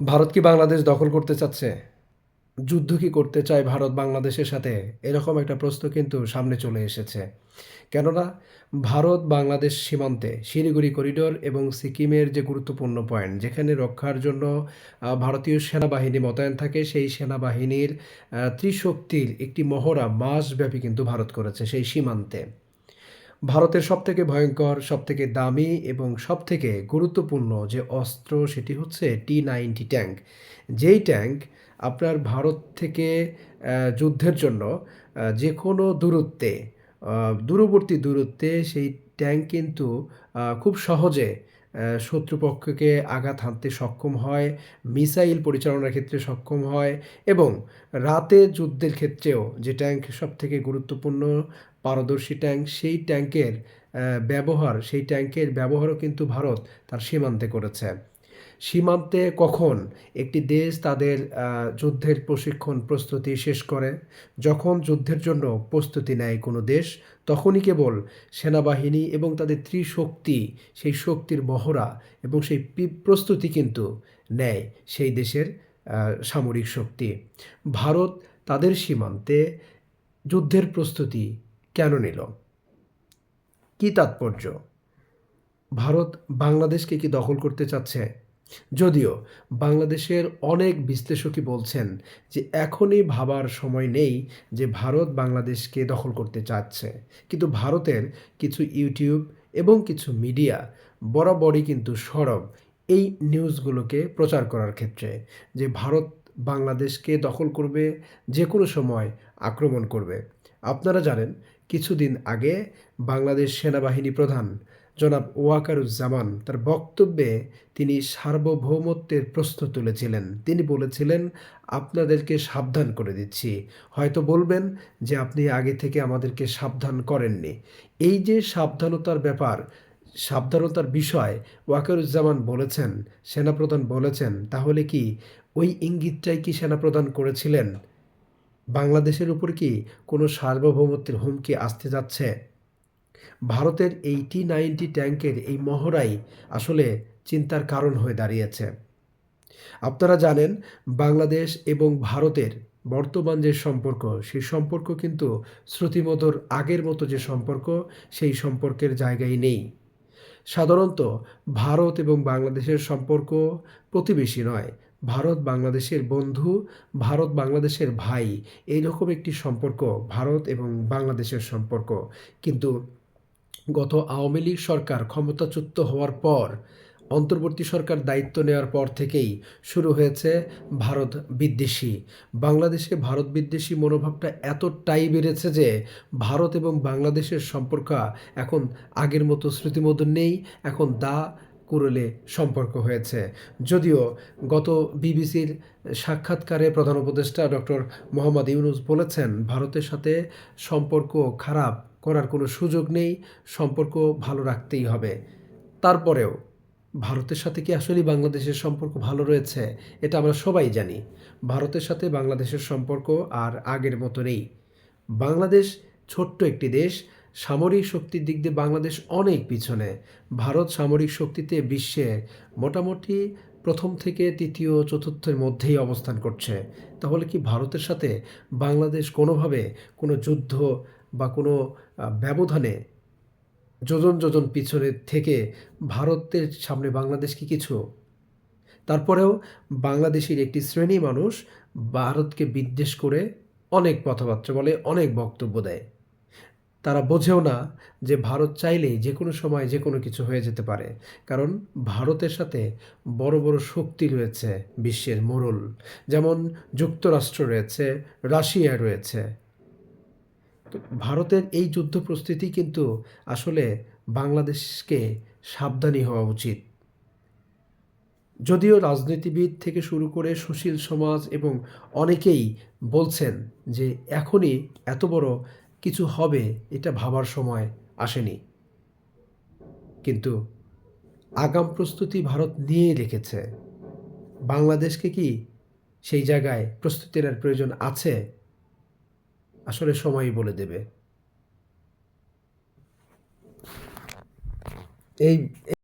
ভারত কি বাংলাদেশ দখল করতে চাচ্ছে? যুদ্ধ কি করতে চায় ভারত বাংলাদেশের সাথে? এরকম একটা প্রশ্ন কিন্তু সামনে চলে এসেছে। কেননা, ভারত বাংলাদেশ সীমান্তে, শিলিগুড়ি করিডোর এবং সিকিমের যে গুরুত্বপূর্ণ পয়েন্ট, যেখানে রক্ষার জন্য ভারতীয় সেনাবাহিনী মোতায়েন থাকে, সেই সেনাবাহিনীর ত্রিশক্তির একটি মহড়া মাসব্যাপী কিন্তু ভারত করেছে সেই সীমান্তে। ভারতের সবথেকে ভয়ঙ্কর, সবথেকে দামি এবং সবথেকে গুরুত্বপূর্ণ যে অস্ত্র সেটি হচ্ছে টি নাইনটি ট্যাঙ্ক। যেই ট্যাঙ্ক আপনার ভারত থেকে যুদ্ধের জন্য যে কোনো দূরত্বে দূরবর্তী দূরত্বে সেই ট্যাঙ্ক কিন্তু খুব সহজে শত্রুপক্ষকে আঘাত হানতে সক্ষম হয়, মিসাইল পরিচালনার ক্ষেত্রে সক্ষম হয় এবং রাতে যুদ্ধের ক্ষেত্রেও যে ট্যাঙ্ক সবথেকে গুরুত্বপূর্ণ পারদর্শী ট্যাঙ্ক, সেই ট্যাঙ্কের ব্যবহার, সেই ট্যাঙ্কের ব্যবহারও কিন্তু ভারত তার সীমান্তে করেছে। সীমান্তে কখন একটি দেশ তাদের যুদ্ধের প্রশিক্ষণ প্রস্তুতি শেষ করে? যখন যুদ্ধের জন্য প্রস্তুতি নেয় কোনো দেশ, তখনই কেবল সেনাবাহিনী এবং তাদের ত্রিশক্তি, সেই শক্তির মহড়া এবং সেই প্রস্তুতি কিন্তু নেয় সেই দেশের সামরিক শক্তি। ভারত তাদের সীমান্তে যুদ্ধের প্রস্তুতি কেন নিল? কী তাৎপর্য? ভারত বাংলাদেশকে কি দখল করতে চাচ্ছে? যদিও বাংলাদেশের অনেক বিশ্লেষকই বলছেন যে এখনই ভাবার সময় নেই যে ভারত বাংলাদেশকে দখল করতে চাচ্ছে। কিন্তু ভারতের কিছু ইউটিউব এবং কিছু মিডিয়া বরাবরই কিন্তু সরব এই নিউজগুলোকে প্রচার করার ক্ষেত্রে যে ভারত বাংলাদেশকে দখল করবে, যে কোনো সময় আক্রমণ করবে। আপনারা জানেন, কিছুদিন আগে বাংলাদেশ সেনাবাহিনী প্রধান জনাব ওয়াকারুজ্জামান তার বক্তব্যে তিনি সার্বভৌমত্বের প্রশ্ন তুলেছিলেন। তিনি বলেছিলেন, আপনাদেরকে সাবধান করে দিচ্ছি। হয়তো বলবেন যে, আপনি আগে থেকে আমাদেরকে সাবধান করেননি। এই যে সাবধানতার ব্যাপার, সাবধানতার বিষয় ওয়াকারুজ্জামান বলেছেন, সেনাপ্রধান বলেছেন, তাহলে কি ওই ইঙ্গিতটাই কি সেনাপ্রধান করেছিলেন? বাংলাদেশের উপর কি কোনো সার্বভৌমত্বের হুমকি আসতে যাচ্ছে? ভারতের এই টি নাইনটি ট্যাঙ্কের এই মহড়াই আসলে চিন্তার কারণ হয়ে দাঁড়িয়েছে। আপনারা জানেন, বাংলাদেশ এবং ভারতের বর্তমান যে সম্পর্ক, সেই সম্পর্ক কিন্তু শ্রুতিমধুর আগের মতো যে সম্পর্ক, সেই সম্পর্কের জায়গায় নেই। সাধারণত ভারত এবং বাংলাদেশের সম্পর্ক প্রতিবেশী নয় ভারত বাংলাদেশের বন্ধু, ভারত বাংলাদেশের ভাই, এইরকম একটি সম্পর্ক ভারত এবং বাংলাদেশের সম্পর্ক। কিন্তু গত আওয়ামী লীগ সরকার ক্ষমতাচ্যুত হওয়ার পর, অন্তর্বর্তী সরকার দায়িত্ব নেওয়ার পর থেকেই শুরু হয়েছে ভারত বিদ্বেষী। বাংলাদেশে ভারত বিদ্বেষী মনোভাবটা এতটাই বেড়েছে যে, ভারত এবং বাংলাদেশের সম্পর্ক এখন আগের মতো স্মৃতিমধুর নেই, এখন দা কুরলে সম্পর্ক হয়েছে। যদিও গত বিবিসির সাক্ষাৎকারে প্রধান উপদেষ্টা ডক্টর মোহাম্মদ ইউনুস বলেছেন, ভারতের সাথে সম্পর্ক খারাপ করার কোনো সুযোগ নেই, সম্পর্ক ভালো রাখতেই হবে। তারপরেও, ভারতের সাথে কি আসলেই বাংলাদেশের সম্পর্ক ভালো রয়েছে, এটা আমরা সবাই জানি। ভারতের সাথে বাংলাদেশের সম্পর্ক আর আগের মতো নেই। বাংলাদেশ ছোট্ট একটি দেশ সামরিক শক্তির দিক দিয়ে বাংলাদেশ অনেক পিছনে। ভারত সামরিক শক্তিতে বিশ্বে মোটামুটি প্রথম থেকে তৃতীয় চতুর্থের মধ্যেই অবস্থান করছে। তাহলে কি ভারতের সাথে বাংলাদেশ কোনোভাবে কোনো যুদ্ধ বা কোনো ব্যবধানে যোজন যোজন পিছনে থেকে ভারতের সামনে বাংলাদেশ কি কিছু? তারপরেও বাংলাদেশের একটি শ্রেণি মানুষ ভারতকে বিদ্বেষ করে অনেক কথাবার্তা বলে, অনেক বক্তব্য দেয়। তারা বোঝেও না যে ভারত চাইলেই যে কোনো সময় যে কোনো কিছু হয়ে যেতে পারে। কারণ ভারতের সাথে বড় বড় শক্তি রয়েছে বিশ্বের মোড়ল। যেমন যুক্তরাষ্ট্র রয়েছে, রাশিয়া রয়েছে। তো ভারতের এই যুদ্ধ প্রস্তুতি কিন্তু আসলে বাংলাদেশকে সাবধানী হওয়া উচিত। যদিও রাজনীতিবিদ থেকে শুরু করে সুশীল সমাজ এবং অনেকেই বলছেন যে এখনই এত বড় কিছু হবে এটা ভাবার সময় আসেনি। কিন্তু আগাম প্রস্তুতি ভারত নিয়েই রেখেছে। বাংলাদেশকে কি সেই জায়গায় প্রস্তুতি নেওয়ার প্রয়োজন আছে? আসলে সময়ই বলে দেবে। এই